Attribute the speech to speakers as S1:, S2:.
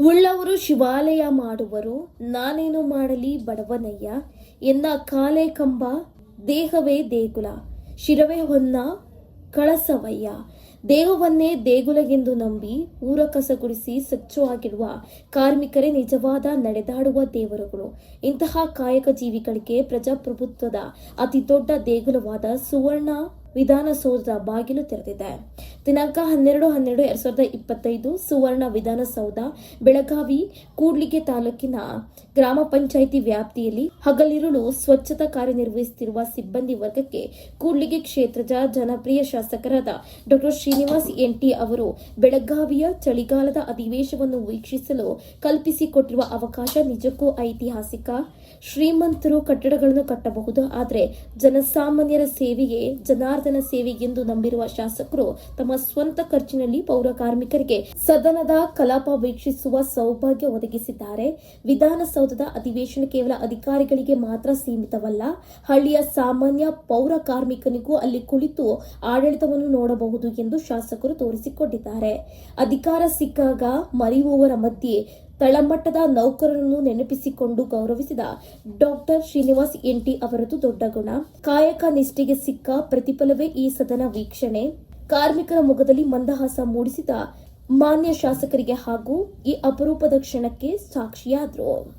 S1: ಉಳ್ಳವರು ಶಿವಾಲಯ ಮಾಡುವರು, ನಾನೇನು ಮಾಡಲಿ ಬಡವನಯ್ಯ? ಎನ್ನ ಕಾಲೇ ಕಂಬ, ದೇಹವೇ ದೇಗುಲ. ಶಿರವೇ ಹೊನ್ನ ಕಳಸವಯ್ಯ. ದೇಹವನ್ನೇ ದೇಗುಲಗೆಂದು ನಂಬಿ ಊರ ಕಸ ಗುಡಿಸಿ ಸ್ವಚ್ಛ ಆಗಿರುವ ಕಾರ್ಮಿಕರೇ ನಿಜವಾದ ನಡೆದಾಡುವ ದೇವರುಗಳು. ಇಂತಹ ಕಾಯಕ ಜೀವಿಗಳಿಗೆ ಪ್ರಜಾಪ್ರಭುತ್ವದ ಅತಿ ದೊಡ್ಡ ದೇಗುಲವಾದ ಸುವರ್ಣ ವಿಧಾನಸೌಧದ ಬಾಗಿಲು ತೆರೆದಿದೆ. ದಿನಾಂಕ ಹನ್ನೆರಡು ಹನ್ನೆರಡು ಎರಡ್ ಸಾವಿರದ ಇಪ್ಪತ್ತೈದು ಸುವರ್ಣ ವಿಧಾನಸೌಧ, ಬೆಳಗಾವಿ, ಕೂಡ್ಲಿಗೆ ತಾಲೂಕಿನ ಗ್ರಾಮ ಪಂಚಾಯಿತಿ ವ್ಯಾಪ್ತಿಯಲ್ಲಿ ಹಗಲಿರುಳು ಸ್ವಚ್ಛತಾ ಕಾರ್ಯನಿರ್ವಹಿಸುತ್ತಿರುವ ಸಿಬ್ಬಂದಿ ವರ್ಗಕ್ಕೆ ಕೂಡ್ಲಿಗೆ ಕ್ಷೇತ್ರದ ಜನಪ್ರಿಯ ಶಾಸಕರಾದ ಡಾಕ್ಟರ್ ಶ್ರೀನಿವಾಸ್ ಎನ್ಟಿ ಅವರು ಬೆಳಗಾವಿಯ ಚಳಿಗಾಲದ ಅಧಿವೇಶವನ್ನು ವೀಕ್ಷಿಸಲು ಕಲ್ಪಿಸಿಕೊಟ್ಟಿರುವ ಅವಕಾಶ ನಿಜಕ್ಕೂ ಐತಿಹಾಸಿಕ. ಶ್ರೀಮಂತರು ಕಟ್ಟಡಗಳನ್ನು ಕಟ್ಟಬಹುದು, ಆದರೆ ಜನಸಾಮಾನ್ಯರ ಸೇವೆಗೆ ಜನಾರ್ದನ ಸೇವೆಗೆಂದು ನಂಬಿರುವ ಶಾಸಕರು ತಮ್ಮ ಸ್ವಂತ ಖರ್ಚಿನಲ್ಲಿ ಪೌರ ಕಾರ್ಮಿಕರಿಗೆ ಸದನದ ಕಲಾಪ ವೀಕ್ಷಿಸುವ ಸೌಭಾಗ್ಯ ಒದಗಿಸಿದ್ದಾರೆ. ವಿಧಾನಸೌಧದ ಅಧಿವೇಶನ ಕೇವಲ ಅಧಿಕಾರಿಗಳಿಗೆ ಮಾತ್ರ ಸೀಮಿತವಲ್ಲ, ಹಳ್ಳಿಯ ಸಾಮಾನ್ಯ ಪೌರ ಕಾರ್ಮಿಕನಿಗೂ ಅಲ್ಲಿ ಕುಳಿತು ಆಡಳಿತವನ್ನು ನೋಡಬಹುದು ಎಂದು ಶಾಸಕರು ತೋರಿಸಿಕೊಂಡಿದ್ದಾರೆ. ಅಧಿಕಾರ ಸಿಕ್ಕಾಗ ಮರೆಯುವವರ ಮಧ್ಯೆ ತಳಮಟ್ಟದ ನೌಕರರನ್ನು ನೆನಪಿಸಿಕೊಂಡು ಗೌರವಿಸಿದ ಡಾಕ್ಟರ್ ಶ್ರೀನಿವಾಸ್ ಎನ್ಟಿ ಅವರದು ದೊಡ್ಡ ಗುಣ. ಕಾಯಕ ನಿಷ್ಠೆಗೆ ಸಿಕ್ಕ ಪ್ರತಿಫಲವೇ ಈ ಸದನ ವೀಕ್ಷಣೆ. ಕಾರ್ಮಿಕರ ಮುಖದಲ್ಲಿ ಮಂದಹಾಸ ಮೂಡಿಸಿದ ಮಾನ್ಯ ಶಾಸಕರಿಗೆ ಹಾಗೂ ಈ ಅಪರೂಪದ ಕ್ಷಣಕ್ಕೆ ಸಾಕ್ಷಿಯಾದರು.